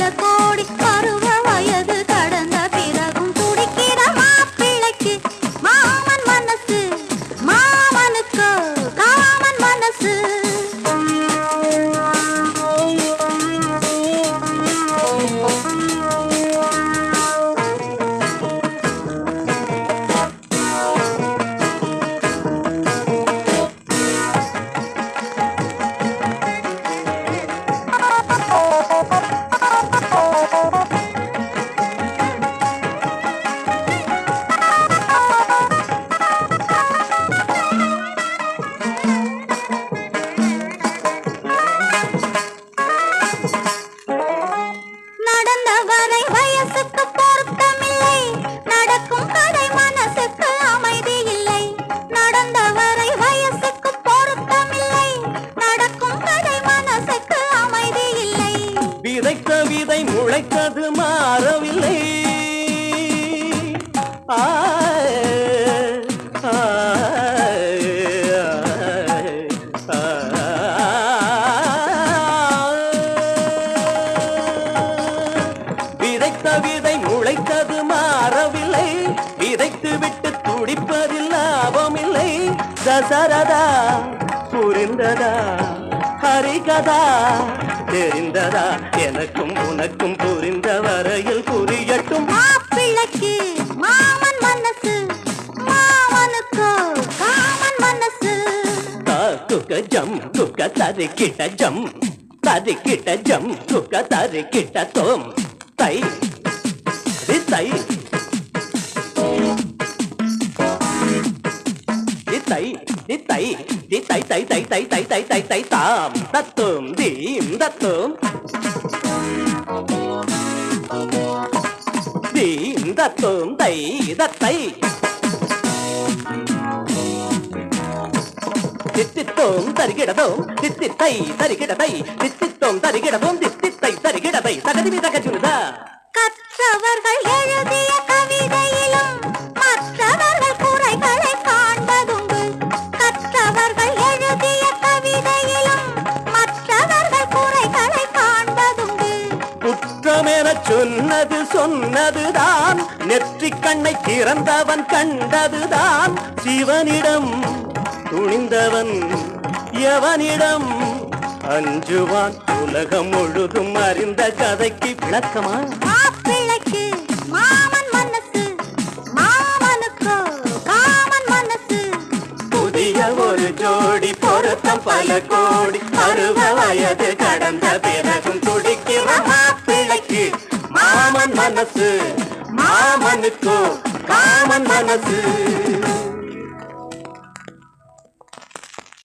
लता மனசுக்கு பொருத்தமில்லை நடக்கும் கடை மனசுக்கு அமைதி இல்லை. நடக்கும் கடை மனசுக்கு அமைதி இல்லை. விதைத்த விதை முளைத்தது மாறவில்லை. ஆ விதைத்த விதை முளைத்தது மாறவில்லை. விதைத்து விட்டு துடிப்பதில் லாபமில்லை. தசரதா புரிந்ததா? ஹரிகதா தெரிந்ததா? எனக்கும் உனக்கும் புரிந்த வரையில் புரியட்டும் மாப்பிள்ளைக்கு மாமன் மனசு மாமனுக்கோ ஜம் துக்க தரிக்கிட்ட ஜம். தரிக்கிட்ட ஜம் துக்க தரிக்கிட்ட தோம். tẩy đi tẩy đi tẩy đi tẩy đi tẩy tẩy tẩy tẩy tẩy tẩy tẩy tẩy tầm đã tưởng điểm đã tưởng điểm đã tưởng tẩy đã tẩy. ತಿತ್ತಿತ್ತೋಂ ತರಿಗಿಡದೋ ತಿತ್ತಿತ್ತೈ ತರಿಗಿಡದೈ ತಿತ್ತಿತ್ತೋಂ ತರಿಗಿಡದೋಂ ತಿತ್ತ தருகிடதை தகதிமி தகஜுனுதா கற்றவர்கள் எழுதிய கவிதையிலும் மற்றவர்கள் குறைகளை காண்பதுண்டு. கற்றவர்கள் எழுதிய கவிதையிலும் மற்றவர்கள் குறைகளை காண்பதுண்டு. குற்றமென சொன்னது சொன்னதுதான். நெற்றிக் கண்ணை திறந்தவன் கண்டதுதான். சிவனிடம் துணிந்தவன் எவனிடம்? அஞ்சுவான் உலகம் முழுதும் அறிந்த கதைக்கு விளக்கமா? மாப்பிள்ளைக்கு மாமன் மனசு மாமனுக்கு காமன் மனசு. புதிய ஒரு ஜோடி பொருத்தம் பல கோடி. அறுப வயது கடந்த பிறகும் துடிக்கிற மாப்பிள்ளைக்கு மாமன் மனசு மாமனுக்கு காமன் மனசு.